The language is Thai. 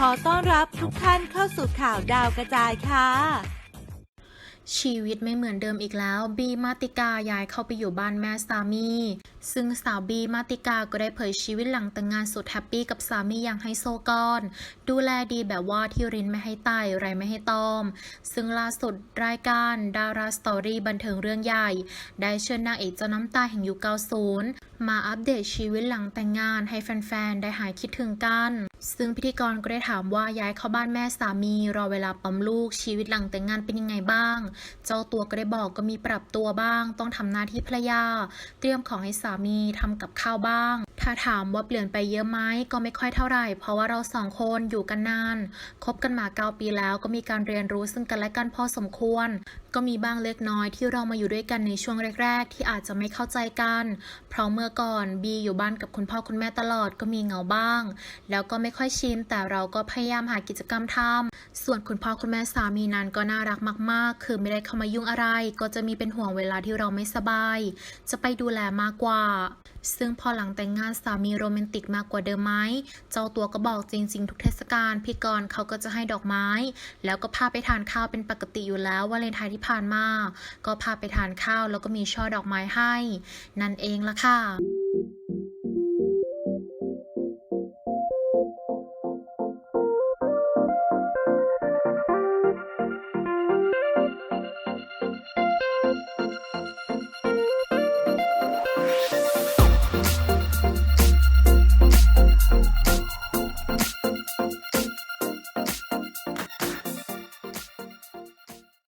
ขอต้อนรับทุกท่านเข้าสู่ข่าวดาวกระจายค่ะ ชีวิตไม่เหมือนเดิมอีกแล้ว บีมาติกาย้ายเข้าไปอยู่บ้านแม่สามี ซึ่งสาวบีมาติกาก็ได้เผยชีวิตหลังแต่งงานสุดแฮปปี้กับสามีอย่างไฮโซกอนดูแลดีแบบว่าที่รินไม่ให้ไตไรไม่ให้ตอม ซึ่งล่าสุดรายการดาราสตอรี่บันเทิงเรื่องใหญ่ ได้เชิญนางเอกเจ้าน้ำตาแห่งยุค90 มาอัปเดตชีวิตหลังแต่งงานให้แฟน ๆ ได้หายคิดถึงกัน ซึ่งพิธีกรก็ได้ถามว่าย้ายเข้าบ้านแม่สามี รอเวลาปั๊มลูกชีวิตหลังแต่งงานเป็นยังไงบ้าง เจ้าตัวก็ได้บอกก็มีปรับตัวบ้าง ต้องทำหน้าที่ภรรยา เตรียมของให้สามีทำกับข้าวบ้าง ถ้าถามว่าเปลี่ยนไปเยอะไหมก็ไม่ค่อยเท่าไหร่ เพราะว่าเราสองคนอยู่กันนาน คบกันมาเก้าปีแล้วก็มีการเรียนรู้ซึ่งกันและกันพอสมควร ก็มีบ้างเล็กน้อยที่เรามาอยู่ด้วยกันในช่วงแรก ๆ ที่อาจจะไม่เข้าใจกัน เพราะเมื่อก่อนบีอยู่บ้านกับคุณพ่อคุณแม่ตลอดก็มีเหงาบ้าง แล้วก็ไม่ค่อยชินแต่เราก็พยายามหากิจกรรมทำส่วนคุณพ่อคุณแม่สามีนั้นก็น่ารักมาก ๆ คือไม่ได้เข้ามายุ่งอะไร ก็จะมีเป็นห่วงเวลาที่เราไม่สบาย จะไปดูแลมากกว่า ซึ่งพอหลังแต่งงานสามีโรแมนติกมากกว่าเดิมไหมเจ้าตัวก็บอกจริง ๆ ทุกเทศกาลพี่กรณ์เขาก็จะให้ดอกไม้ แล้วก็พาไปทานข้าวเป็นปกติอยู่แล้ววาเลนไทน์ที่ผ่านมา ก็พาไปทานข้าวแล้วก็มีช่อดอกไม้ให้ นั่นเองละค่ะ